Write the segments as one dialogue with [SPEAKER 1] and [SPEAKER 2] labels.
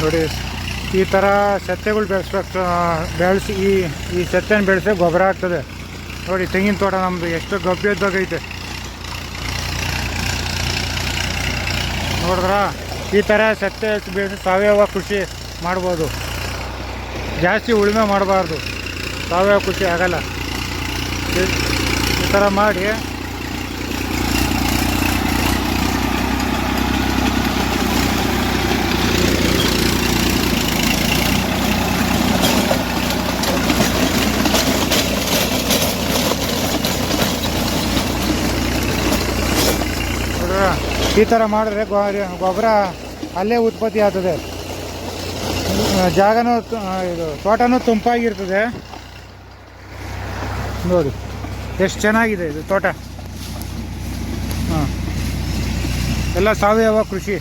[SPEAKER 1] ನೋಡಿ, ಈ ಥರ ಸತ್ಯಗಳು ಬೆಳೆಸ್ಬೇಕು ಬೆಳೆಸಿ ಈ ಈ ಸತ್ಯನ ಬೆಳೆಸಿ ಗೊಬ್ಬರ ಆಗ್ತದೆ. ನೋಡಿ, ತೆಂಗಿನ ತೋಟ ನಮ್ಮದು ಎಷ್ಟು ಗಬ್ಬಿದ್ದಾಗೈತೆ ನೋಡಿದ್ರ? ಈ ಥರ ಸತ್ಯ ಬೆಳೆಸಿ ಸಾವಯವ ಕೃಷಿ ಮಾಡ್ಬೋದು. ಜಾಸ್ತಿ ಉಳುಮೆ ಮಾಡಬಾರ್ದು. ಸಾವಯವ ಕೃಷಿ ಆಗಲ್ಲ. ಈ- ಥರ ಮಾಡಿ ಈ ಥರ ಮಾಡಿದ್ರೆ ಗೊಬ್ಬರ ಅಲ್ಲೇ ಉತ್ಪತ್ತಿ ಆಗ್ತದೆ. ಜಾಗನೂ ಇದು ತೋಟನೂ ತುಂಪಾಗಿರ್ತದೆ. ನೋಡಿ, ಎಷ್ಟು ಚೆನ್ನಾಗಿದೆ ಇದು ತೋಟ. ಹಾಂ. ಎಲ್ಲ ಸಾವಯವ ಕೃಷಿ.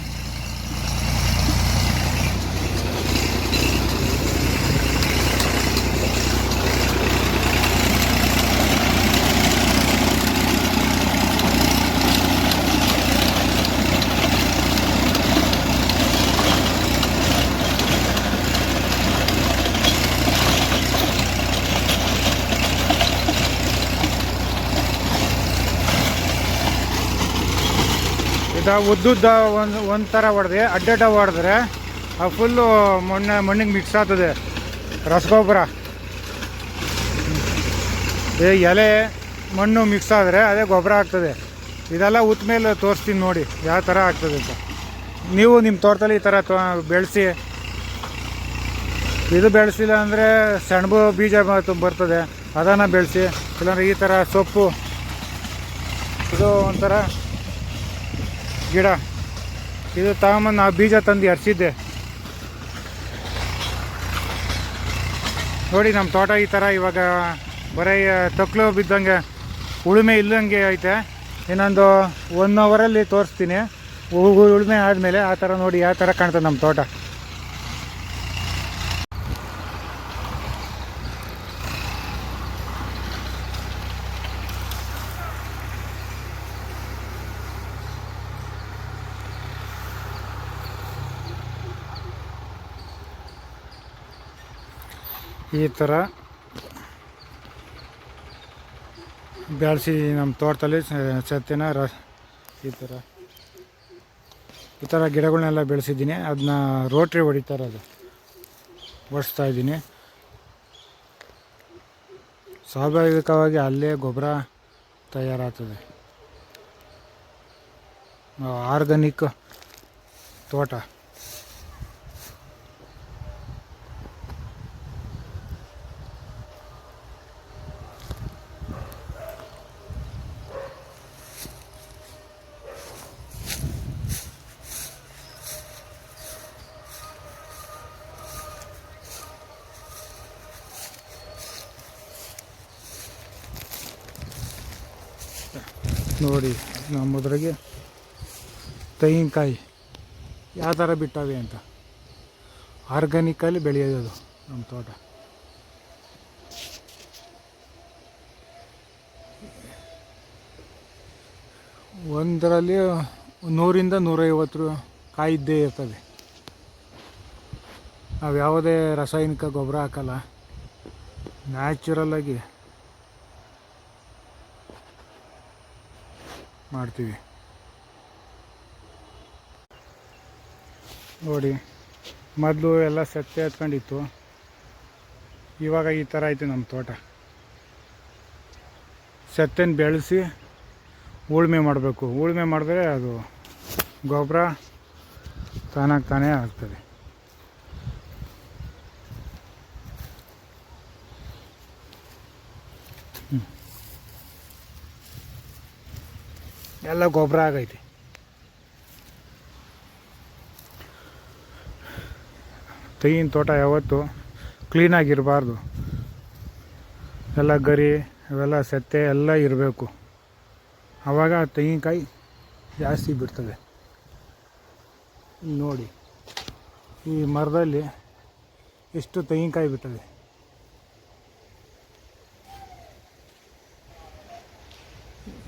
[SPEAKER 1] ಇದು ಉದ್ದುದ್ದ ಒಂದು ಒಂದು ಥರ ಹೊಡೆದೆ, ಅಡ್ಡಡ್ಡ ಹೊಡೆದ್ರೆ, ಆ ಫುಲ್ಲು ಮಣ್ಣು, ಮಣ್ಣಿಗೆ ಮಿಕ್ಸ್ ಆಗ್ತದೆ. ರಸಗೊಬ್ಬರ. ಈ ಎಲೆ, ಮಣ್ಣು ಮಿಕ್ಸ್ ಆದರೆ ಅದೇ ಗೊಬ್ಬರ ಆಗ್ತದೆ. ಇದೆಲ್ಲ ಮೇಲೆ ತೋರಿಸ್ತೀನಿ ನೋಡಿ, ಯಾವ ಥರ ಆಗ್ತದೆ ಅಂತ. ನೀವು ನಿಮ್ಮ ತೋಟದಲ್ಲಿ ಈ ಥರ ತೋ, ಬೆಳೆಸಿ. ಇದು ಬೆಳೆಸಿಲ್ಲ ಅಂದರೆ ಸೆಣಬು ಬೀಜ ಬರ್ತದೆ, ಅದನ್ನು ಬೆಳೆಸಿ. ಇಲ್ಲಾಂದ್ರೆ ಈ ಥರ ಸೊಪ್ಪು. ಇದು ಒಂಥರ ಗಿಡ. ಇದು ತಗೊಂಬಂದು ನಾವು ಬೀಜ ತಂದು ಹರಿಸಿದ್ದೆ. ನೋಡಿ ನಮ್ಮ ತೋಟ ಈ ಥರ ಇವಾಗ ಬರೀ ತೊಕ್ಲು ಬಿದ್ದಂಗೆ ಉಳುಮೆ ಇಲ್ಲಂಗೆ ಐತೆ. ಇನ್ನೊಂದು ಒನ್ ಅವರಲ್ಲಿ ತೋರಿಸ್ತೀನಿ. ಉಳುಮೆ ಆದಮೇಲೆ ಆ ಥರ ನೋಡಿ ಯಾವ ಥರ ಕಾಣ್ತದೆ ನಮ್ಮ ತೋಟ. ಈ ಥರ ಬೆಳೆಸಿ ನಮ್ಮ ತೋಟದಲ್ಲಿ ಸತ್ತಿನ ರ ಈ ಥರ. ಈ ಥರ ಗಿಡಗಳನ್ನೆಲ್ಲ ಬೆಳೆಸಿದ್ದೀನಿ. ಅದನ್ನ ರೋಟ್ರಿ ಹೊಡಿತಾರೆ ಅದು. ಓಡಿಸ್ತಾ ಇದ್ದೀನಿ. ಸ್ವಾಭಾವಿಕವಾಗಿ ಅಲ್ಲೇ ಗೊಬ್ಬರ ತಯಾರಾಗ್ತದೆ. ಆರ್ಗಾನಿಕ್ ತೋಟ. ನೋಡಿ ನಮ್ಮದ್ರಾಗೆ ತೆಂಗಿನಕಾಯಿ ಯಾವ ಥರ ಬಿಟ್ಟಾವೆ ಅಂತ. ಆರ್ಗ್ಯಾನಿಕಲ್ಲಿ ಬೆಳೆಯೋದು ನಮ್ಮ ತೋಟ. ಒಂದರಲ್ಲಿ ನೂರಿಂದ ನೂರೈವತ್ತು ರೂ- ಕಾಯಿ ಇರ್ತದೆ ಇರ್ತವೆ. ನಾವು ಯಾವುದೇ ರಾಸಾಯನಿಕ ಗೊಬ್ಬರ ಹಾಕಲ್ಲ. ನ್ಯಾಚುರಲ್ಲಾಗಿ ಮಾಡ್ತೀವಿ. ನೋಡಿ, ಮೊದಲು ಎಲ್ಲ ಸತ್ತೆ ಹತ್ಕೊಂಡಿತ್ತು ಇವಾಗ ಈ ಥರ ಐತೆ ನಮ್ಮ ತೋಟ. ಸತ್ತೆನ ಬೆಳೆಸಿ ಉಳುಮೆ ಮಾಡಬೇಕು. ಉಳುಮೆ ಮಾಡಿದ್ರೆ ಅದು ಗೊಬ್ಬರ ತಾನಾಗಿ ತಾನೇ ಆಗ್ತದೆ. ಎಲ್ಲ ಗೊಬ್ಬರ ಆಗೈತಿ. ತೆಂಗಿನ ತೋಟ ಯಾವತ್ತು ಕ್ಲೀನಾಗಿರಬಾರ್ದು ಎಲ್ಲ ಗರಿ, ಇವೆಲ್ಲ ಸತ್ತೆ ಎಲ್ಲ ಇರಬೇಕು. ಆವಾಗ ತೆಂಗಿನಕಾಯಿ ಜಾಸ್ತಿ ಬಿಡ್ತದೆ. ನೋಡಿ, ಈ ಮರದಲ್ಲಿ ಎಷ್ಟು ತೆಂಗಿನಕಾಯಿ ಬಿಟ್ಟದೆ.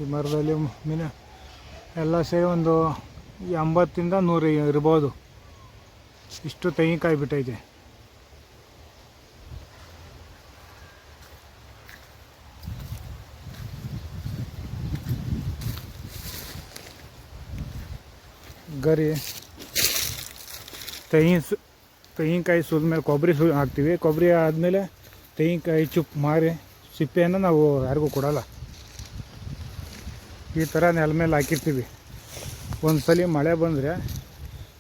[SPEAKER 1] ಈ ಮರದಲ್ಲಿ ಮಿನ ಎಲ್ಲ ಸೇರಿ ಒಂದು ಎಂಬತ್ತಿಂದ ನೂರು ಇರ್ಬೋದು. ಇಷ್ಟು ತೆಂಗಿನಕಾಯಿ ಬಿಟ್ಟೈತೆ ಗರಿ, ತೆಂಗಿನ ಸು, ತೆಂಗಿನಕಾಯಿ ಸುಲಿದ್ಮೇಲೆ ಕೊಬ್ಬರಿ ಸು ಹಾಕ್ತೀವಿ. ಕೊಬ್ಬರಿ ಆದಮೇಲೆ ತೆಂಗಿನಕಾಯಿ ಚುಪ್ಪು ಮಾರಿ ಸಿಪ್ಪೆಯನ್ನು ನಾವು ಯಾರಿಗೂ ಕೊಡಲ್ಲ. ಈ ಥರ ನೆಲ ಮೇಲೆ ಹಾಕಿರ್ತೀವಿ. ಒಂದು ಸಲ ಮಳೆ ಬಂದರೆ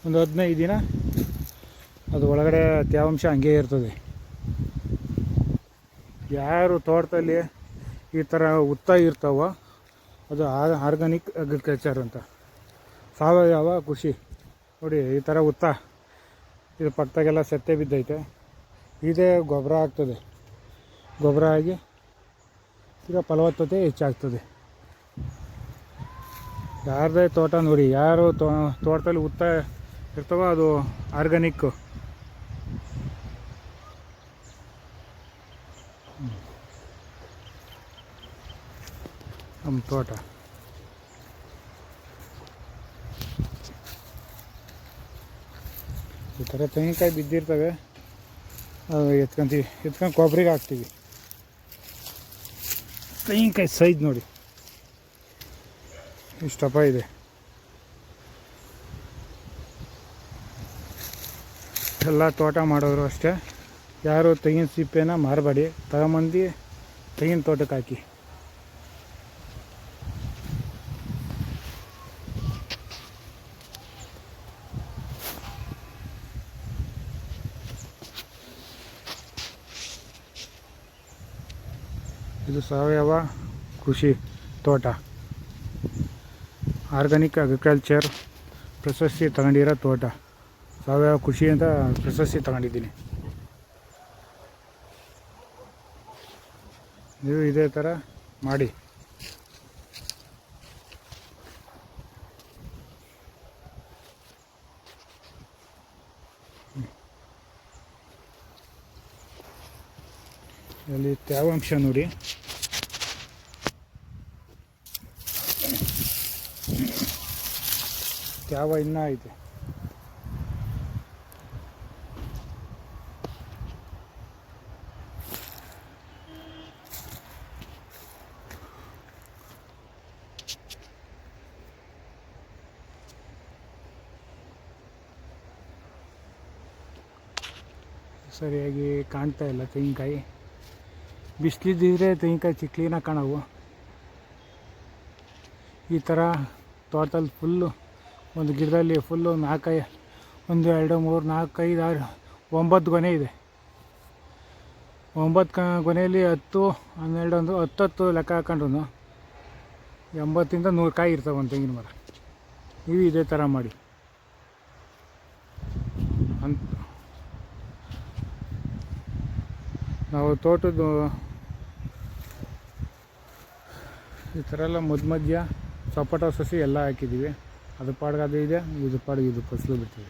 [SPEAKER 1] ಒಂದು ಹದಿನೈದು ದಿನ ಅದು ಒಳಗಡೆ ತೇವಾಂಶ ಹಂಗೆ ಇರ್ತದೆ. ಯಾರು ತೋಟದಲ್ಲಿ ಈ ಥರ ಉತ್ತ ಇರ್ತಾವೋ ಅದು ಆರ್ಗಾನಿಕ್ ಅಗ್ರಿಕಲ್ಚರ್ ಅಂತ. ಸಾವಯವ ಕೃಷಿ. ನೋಡಿ, ಈ ಥರ ಉತ್ತ ಇದು ಪಕ್ಕದಾಗೆಲ್ಲ ಸತ್ತೆ ಬಿದ್ದೈತೆ. ಇದೇ ಗೊಬ್ಬರ ಆಗ್ತದೆ. ಗೊಬ್ಬರ ಆಗಿ ಈಗ ಫಲವತ್ತತೆ ಹೆಚ್ಚಾಗ್ತದೆ. ಯಾರದೇ ತೋಟ ನೋಡಿ, ಯಾರು ತೋ, ತೋಟದಲ್ಲಿ ಉತ್ತ ಇರ್ತವೋ ಅದು ಆರ್ಗ್ಯಾನಿಕ್ಕು ನಮ್ಮ ತೋಟ. ಈ ಥರ ತೆಂಗಿನಕಾಯಿ ಬಿದ್ದಿರ್ತವೆ. ಎತ್ಕೊಂತೀವಿ. ಎತ್ಕೊಂಡು ಕೊಬ್ಬರಿಗೆ ಹಾಕ್ತೀವಿ. ತೆಂಗಿನಕಾಯಿ ಸೈಜ್ ನೋಡಿ. ಇಷ್ಟಪ್ಪ ಇದೆ. ಎಲ್ಲ ತೋಟ ಮಾಡೋರು ಅಷ್ಟೇ. ಯಾರು ತೆಂಗಿನ ಸಿಪ್ಪೆನ ಮಾರಬೇಡಿ. ತಗೊಂಬಂದು ತೆಂಗಿನ ತೋಟಕ್ಕೆ ಹಾಕಿ. ಇದು ಸಾವಯವ ಕೃಷಿ ತೋಟ. ಆರ್ಗಾನಿಕ್ ಅಗ್ರಿಕಲ್ಚರ್ ಪ್ರಶಸ್ತಿ ತಗೊಂಡಿರೋ ತೋಟ. ಸಾವಯವ ಕೃಷಿ ಅಂತ ಪ್ರಶಸ್ತಿ ತಗೊಂಡಿದ್ದೀನಿ. ನೀವು ಇದೇ ಥರ ಮಾಡಿ. ಇಲ್ಲಿ ತ್ಯಾವಾಂಶ ನೋಡಿ. ತ್ಯಾವ ಇನ್ನೂ ಐತೆ ಸರಿಯಾಗಿ ಕಾಣ್ತಾ ಇಲ್ಲ ತೆಂಗಿನಕಾಯಿ ಬಿಸಿಲಿದ್ದಿದ್ರೆ ತೆಂಗಿನಕಾಯಿ ಚಿ ಕ್ಲೀನಾಗಿ ಕಾಣವು ಈ ಥರ ತೋಟದಲ್ಲಿ ಫುಲ್ಲು ಒಂದು ಗಿಡದಲ್ಲಿ ಫುಲ್ಲು ನಾಲ್ಕೈ ಒಂದು ಎರಡು ಮೂರು ನಾಲ್ಕು ಐದು ಆರು ಒಂಬತ್ತು ಗೊನೆ ಇದೆ. ಒಂಬತ್ತು ಕ, ಗೊನೆಯಲ್ಲಿ ಹತ್ತು, ಹನ್ನೆರಡು ಒಂದು ಹತ್ತತ್ತು ಲೆಕ್ಕ ಹಾಕೊಂಡ್ರು ಎಂಬತ್ತಿಂದ ನೂರು ಕಾಯಿ ಇರ್ತವೆ ಒಂದು ತೆಂಗಿನ ಮರ. ನೀವು ಇದೇ ಥರ ಮಾಡಿ. ಅಂತ. ನಾವು ತೋಟದ ಈ ಥರ ಎಲ್ಲ ಮಧ್ಯ ಮಧ್ಯ ಸಪೋಟ ಸಸಿ ಎಲ್ಲ ಹಾಕಿದ್ದೀವಿ. ಅದು ಪಾಡ್ಗೆ ಅದು ಇದೆ ಇದು ಪಾಡ್ಗೆ ಇದು ಫಸಲು ಬಿಡ್ತೀವಿ